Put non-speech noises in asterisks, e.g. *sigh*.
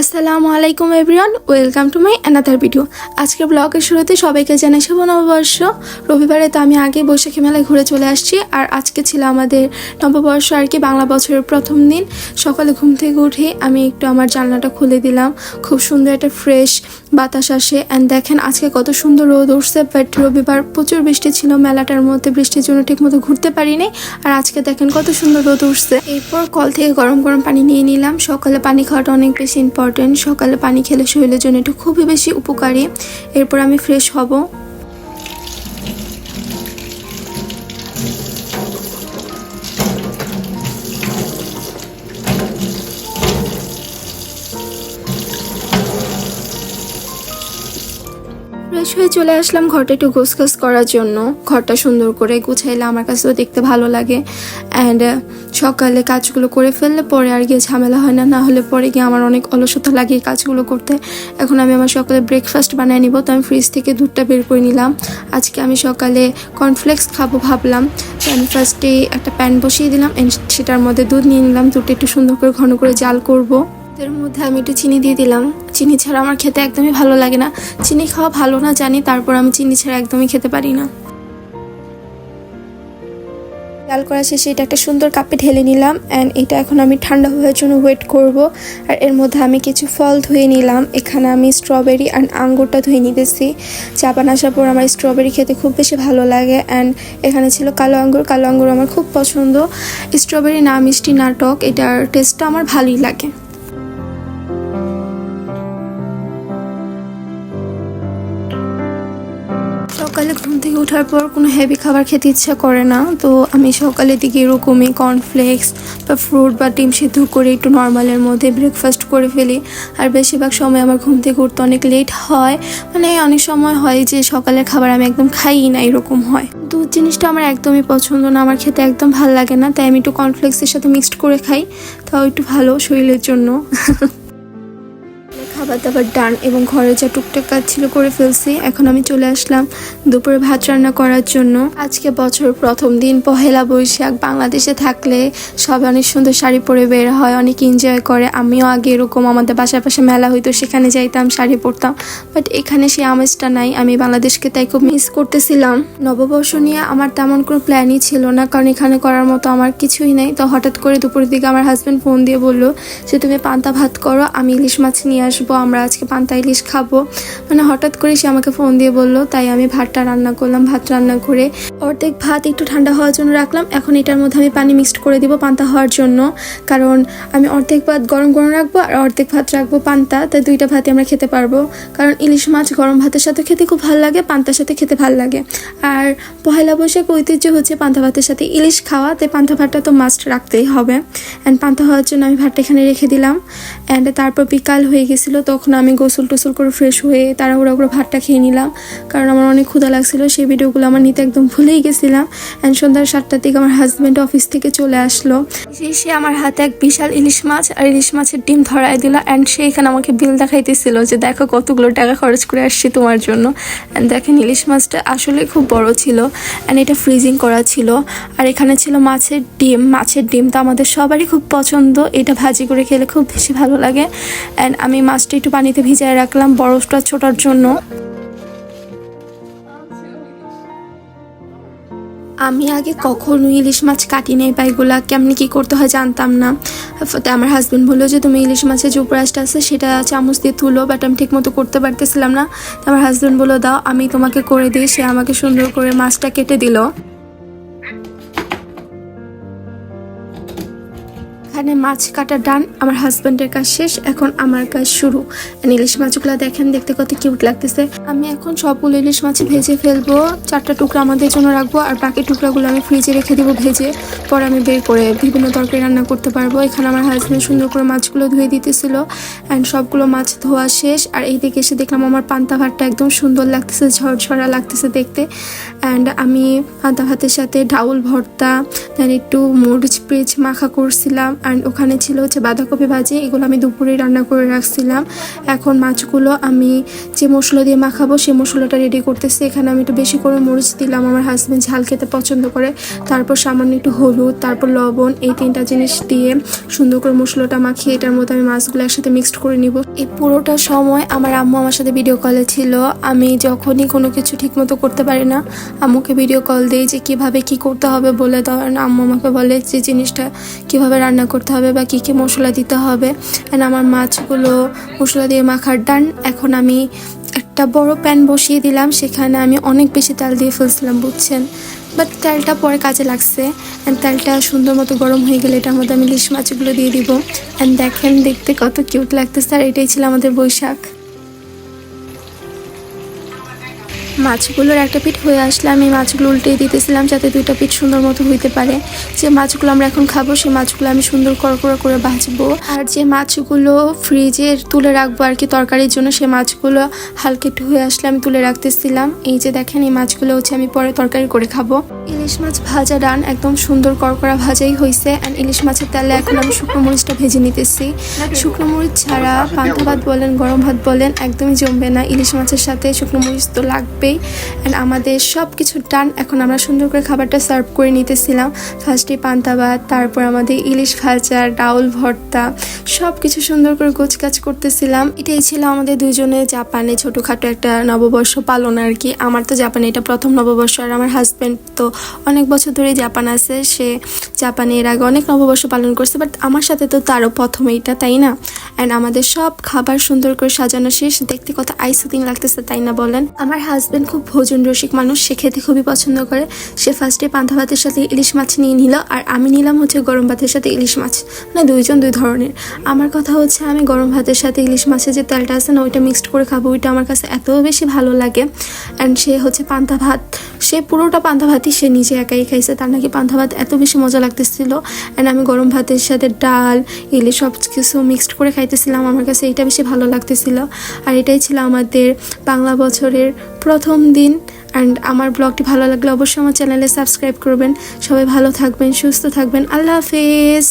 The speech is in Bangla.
আসসালামু আলাইকুম everyone, welcome to my another video. আজকের ব্লগের শুরুতে সবাইকে জানাই শুভ নববর্ষ। রবিবারে তো আমি আগে বৈশাখী মেলায় ঘুরে চলে আসছি, আর আজকে ছিল আমাদের নববর্ষ আর কি, বাংলা বছরের প্রথম দিন। সকালে ঘুম থেকে উঠে আমি একটু আমার জানলাটা খুলে দিলাম। খুব সুন্দর একটা ফ্রেশ বাতাস আসে। অ্যান্ড দেখেন, আজকে কত সুন্দর রোদ উঠছে বাট রবিবার প্রচুর বৃষ্টি ছিল, মেলাটার মধ্যে বৃষ্টির জন্য ঠিকমতো ঘুরতে পারিনি। আর আজকে দেখেন কত সুন্দর রোদ উঠছে। এরপর কল থেকে গরম গরম পানি নিয়ে নিলাম। সকালে পানি খাওয়াটা অনেক বেশি ইম্পর্টেন্ট সকালে পানি খেলে শরীরের জন্য এটা খুবই বেশি উপকারী। এরপর আমি ফ্রেশ হব। ফ্রেশ হয়ে চলে আসলাম ঘরটা একটু গোছগাছ করার জন্য। ঘরটা সুন্দর করে গুছাইলে আমার কাছেও দেখতে ভালো লাগে। অ্যান্ড সকালে কাজগুলো করে ফেললে পরে আর গিয়ে ঝামেলা হয় না না হলে পরে গিয়ে আমার অনেক অলসতা লাগে কাজগুলো করতে। এখন আমি আমার সকালে ব্রেকফাস্ট বানিয়ে নিব, তো আমি ফ্রিজ থেকে দুধটা বের করে নিলাম। আজকে আমি সকালে কর্নফ্লেক্স খাব ভাবলাম। তো আমি ফার্স্টে একটা প্যান বসিয়ে দিলাম, and সেটার মধ্যে দুধ নিয়ে নিলাম। দুধটা একটু সুন্দর করে ঘন করে জাল করব। এর মধ্যে আমি একটু চিনি দিয়ে দিলাম। চিনি ছাড়া আমার খেতে একদমই ভালো লাগে না। চিনি খাওয়া ভালো না, জানি তারপর আমি চিনি ছাড়া একদমই খেতে পারি না। লাল করা শেষে এটা একটা সুন্দর কাপে ঢেলে নিলাম অ্যান্ড এটা এখন আমি ঠান্ডা হওয়ার জন্য ওয়েট করব। আর এর মধ্যে আমি কিছু ফল ধুয়ে নিলাম। এখানে আমি স্ট্রবেরি অ্যান্ড আঙ্গুরটা ধুয়ে নিতেছি। চাপান আসার পর আমার স্ট্রবেরি খেতে খুব বেশি ভালো লাগে অ্যান্ড এখানে ছিল কালো আঙ্গুর। কালো আঙ্গুর আমার খুব পছন্দ। স্ট্রবেরি না মিষ্টি নাটক, এটার টেস্টটা আমার ভালোই লাগে। সকালে ঘুম থেকে ওঠার পর কোনো হেভি খাবার খেতে ইচ্ছা করে না। তো আমি সকালের দিকে এরকমই কর্নফ্লেক্স বা ফ্রুট বা ডিম সিদ্ধ করে একটু নর্মালের মধ্যে ব্রেকফাস্ট করে ফেলি। আর বেশিরভাগ সময় আমার ঘুম থেকে উঠতে অনেক লেট হয়। মানে অনেক সময় হয় যে সকালের খাবার আমি একদম খাই না, এরকম হয়। দুধ জিনিসটা আমার একদমই পছন্দ না, আমার খেতে একদম ভালো লাগে না। তাই আমি একটু কর্নফ্লেক্সের সাথে মিক্সড করে খাই। তাও একটু ভালো শরীরের জন্য। *laughs* খাবার দাবার ডান এবং ঘরে যা টুকটাক কাজ ছিল করে ফেলছি। এখন আমি চলে আসলাম দুপুরে ভাত রান্না করার জন্য। আজকে বছর প্রথম দিন, পহেলা বৈশাখ। বাংলাদেশে থাকলে সবাই অনেক সুন্দর শাড়ি পরে বের হয়, অনেক এনজয় করে। আমিও আগে এরকম আমাদের বাসার পাশে মেলা হইতো, সেখানে যাইতাম, শাড়ি পরতাম। বাট এখানে সেই আমেজটা নাই, আমি বাংলাদেশকে তাই খুব মিস করতেছিলাম। নববর্ষ নিয়ে আমার তেমন কোনো প্ল্যানই ছিল না, কারণ এখানে করার মতো আমার কিছুই নাই। তো হঠাৎ করে দুপুরের দিকে আমার হাজব্যান্ড ফোন দিয়ে বলল যে, তুমি পান্তা ভাত করো, আমি ইলিশ মাছ নিয়ে আসব। আমরা আজকে পান্তা ইলিশ খাব। মানে হঠাৎ করে সে আমাকে ফোন দিয়ে বলল, তাই আমি ভাতটা রান্না করলাম, ভাত রান্না করে অর্ধেক ভাত একটু ঠান্ডা হওয়ার জন্য রাখলাম। এখন এটার মধ্যে আমি পানি মিক্সড করে দিব পান্তা হওয়ার জন্য। কারণ আমি অর্ধেক ভাত গরম গরম রাখব আর অর্ধেক ভাত রাখব পান্তা, তাই দুইটা ভাতই আমরা খেতে পারব। কারণ ইলিশ মাছ গরম ভাতের সাথে খেতে খুব ভালো লাগে, পান্তার সাথে খেতে ভালো লাগে। আর পহেলা বৈশাখ ঐতিহ্য হচ্ছে পান্তা ভাতের সাথে ইলিশ খাওয়া, তাই পান্তা ভাতটা তো মাস্ট রাখতেই হবে। অ্যান্ড পান্তা হওয়ার জন্য আমি ভাতটা এখানে রেখে দিলাম। অ্যান্ড তারপর বিকাল হয়ে গেছিল তখন আমি গোসল টোসল করে ফ্রেশ হয়ে তারা তাড়াহুড়া করে ভাতটা খেয়ে নিলাম। কারণ আমার অনেক ক্ষুধা লাগছিল, সেই ভিডিওগুলো আমার নিতে একদম ভুলেই গেছিলাম। অ্যান্ড সন্ধ্যা সাতটার দিকে আমার হাজব্যান্ড অফিস থেকে চলে আসলো। সে আমার হাতে এক বিশাল ইলিশ মাছ, আর ইলিশ মাছের ডিম ধরায় দিল। অ্যান্ড সে এখানে আমাকে বিল দেখাইতেছিল যে, দেখো কতগুলো টাকা খরচ করে আসছি তোমার জন্য। অ্যান্ড দেখেন, ইলিশ মাছটা আসলে খুব বড় ছিল। অ্যান্ড এটা ফ্রিজিং করা ছিল। আর এখানে ছিল মাছের ডিম। মাছের ডিম তো আমাদের সবারই খুব পছন্দ। এটা ভাজি করে খেলে খুব বেশি ভালো লাগে। অ্যান্ড আমি মাছটা একটু পানিতে ভিজায় রাখলাম, বরফটা ছোটার জন্য। আমি আগে কখনো ইলিশ মাছ কাটি নাই বা এগুলা কেমনি কি করতে হয় জানতাম না। আমার হাজবেন্ড বলল যে, তুমি ইলিশ মাছের যে উপরাসটা আছে, সেটা চামচ দিয়ে তুলো বাট আমি ঠিক মতো করতে পারতেছিলাম না। আমার হাজবেন্ড বলল, দাও, আমি তোমাকে করে দিই। সে আমাকে সুন্দর করে মাছটা কেটে দিল। এখানে মাছ কাটা ডান, আমার হাজব্যান্ডের কাজ শেষ, এখন আমার কাজ শুরু। ইলিশ মাছগুলো দেখেন, দেখতে কত কিউট লাগতেছে। আমি এখন সবগুলো ইলিশ মাছ ভেজে ফেলব, চারটা টুকরা আমাদের জন্য রাখব, আর বাকি টুকরাগুলো আমি ফ্রিজে রেখে দেবো ভেজে। পরে আমি বের করে বিভিন্ন তরকারি রান্না করতে পারব। এখানে আমার হাজব্যান্ড সুন্দর করে মাছগুলো ধুয়ে দিতেছিল অ্যান্ড সবগুলো মাছ ধোয়া শেষ। আর এই দিকে এসে দেখলাম আমার পান্তা ভাতটা একদম সুন্দর লাগতেছে, ঝরঝরা লাগতেছে দেখতে। অ্যান্ড আমি পান্তা ভাতের সাথে ডাউল ভর্তা দেন একটু মরিচ পেঁচ মাখা করছিলাম। আর ওখানে ছিল হচ্ছে বাঁধাকপি ভাজি, এগুলো আমি দুপুরেই রান্না করে রাখছিলাম। এখন মাছগুলো আমি যে মশলা দিয়ে মাখাবো সেই মশলাটা রেডি করতেছি। এখানে আমি একটু বেশি করে মরিচ দিলাম, আমার হাজব্যান্ড ঝাল খেতে পছন্দ করে। তারপর সামান্য একটু হলুদ, তারপর লবণ, এই তিনটা জিনিস দিয়ে সুন্দর করে মশলাটা মাখিয়ে এটার মধ্যে আমি মাছগুলো একসাথে মিক্সড করে নিব। এই পুরোটা সময় আমার আম্মু আমার সাথে ভিডিও কলে ছিল। আমি যখনই কোনো কিছু ঠিকমতো করতে পারি না, আম্মুকে ভিডিও কল দিই যে কীভাবে কি করতে হবে বলে। দাও আম্মু আমাকে বলে যে জিনিসটা কীভাবে রান্না করতে হবে বা কী কী মশলা দিতে হবে। অ্যান্ড আমার মাছগুলো মশলা দিয়ে মাখার ডান এখন আমি একটা বড় প্যান বসিয়ে দিলাম। সেখানে আমি অনেক বেশি তেল দিয়ে ফেলছিলাম, বুঝছেন? বাট তেলটা পরে কাজে লাগছে। অ্যান্ড তেলটা সুন্দর মতো গরম হয়ে গেলে এটার মধ্যে আমি ইলিশ মাছগুলো দিয়ে দিব। অ্যান্ড দেখেন, দেখতে কত কিউট লাগতেছে। আর এটাই ছিল আমাদের বৈশাখ। মাছগুলোর একটা পিঠ হয়ে আসলে আমি মাছগুলো উল্টে দিতেছিলাম যাতে দুইটা পিঠ সুন্দর মতো হইতে পারে। যে মাছগুলো আমরা এখন খাব, সেই মাছগুলো আমি সুন্দর করকরা করে ভাজবো। আর যে মাছগুলো ফ্রিজে তুলে রাখব আর কি তরকারির জন্য, সেই মাছগুলো হালকা একটু হয়ে আসলে আমি তুলে রাখতেছিলাম। এই যে দেখেন, এই মাছগুলো হচ্ছে আমি পরে তরকারি করে খাব। ইলিশ মাছ ভাজা ডান, একদম সুন্দর করকরা ভাজাই হয়েছে অ্যান্ড ইলিশ মাছের তেলে এখন আমি শুকনো মরিচটা ভেজে নিতেছি। শুকনো মরিচ ছাড়া পান্তা ভাত বলেন, গরম ভাত বলেন, একদমই জমবে না। ইলিশ মাছের সাথে শুকনো মরিচ তো লাগবেই অ্যান্ড আমাদের সব কিছু ডান এখন আমরা সুন্দর করে খাবারটা সার্ভ করে নিতেছিলাম। ফার্স্টে পান্তা ভাত, তারপর আমাদের ইলিশ ভাজা, ডাউল ভর্তা সব কিছু সুন্দর করে গোছকাজ করতেছিলাম। এটাই ছিল আমাদের দুজনে জাপানে ছোটোখাটো একটা নববর্ষ পালন আর কি। আমার তো জাপানে এটা প্রথম নববর্ষ আর আমার হাজব্যান্ড তো অনেক বছর ধরে জাপান আছে। সে জাপানে এর আগে অনেক নববর্ষ পালন করছে বাট আমার সাথে তো তারও প্রথম এইটা, তাই না? অ্যান্ড আমাদের সব খাবার সুন্দর করে সাজানো শেষ। দেখতে কত আইসুদিন লাগতেছে, তাই না বলেন? আমার হাজব্যান্ড খুব ভোজন রসিক মানুষ, সে খেতে খুবই পছন্দ করে। সে ফার্স্টে পান্তা ভাতের সাথে ইলিশ মাছ নিয়ে নিল, আর আমি নিলাম হচ্ছে গরম ভাতের সাথে ইলিশ মাছ। মানে দুইজন দুই ধরনের। আমার কথা হচ্ছে, আমি গরম ভাতের সাথে ইলিশ মাছের যে তেলটা আছে না, ওইটা মিক্সড করে খাব, ওইটা আমার কাছে এত বেশি ভালো লাগে। অ্যান্ড সে হচ্ছে পান্তা ভাত। সে পুরোটা পান্তা ভাতই সে নিজে একাই খাইছে, তার নাকি পান্তা ভাত এত বেশি মজা লাগতেছিল। অ্যান্ড আমি গরম ভাতের সাথে ডাল, ইলিশ সব কিছু মিক্সড করে খাইতেছিলাম, আমার কাছে এটা বেশি ভালো লাগতেছিল। আর এটাই ছিল আমাদের বাংলা বছরের প্রথম দিন অ্যান্ড আমার ব্লগটি ভালো লাগলে অবশ্যই আমার চ্যানেলে সাবস্ক্রাইব করবেন। সবাই ভালো থাকবেন, সুস্থ থাকবেন। আল্লাহ হাফেজ।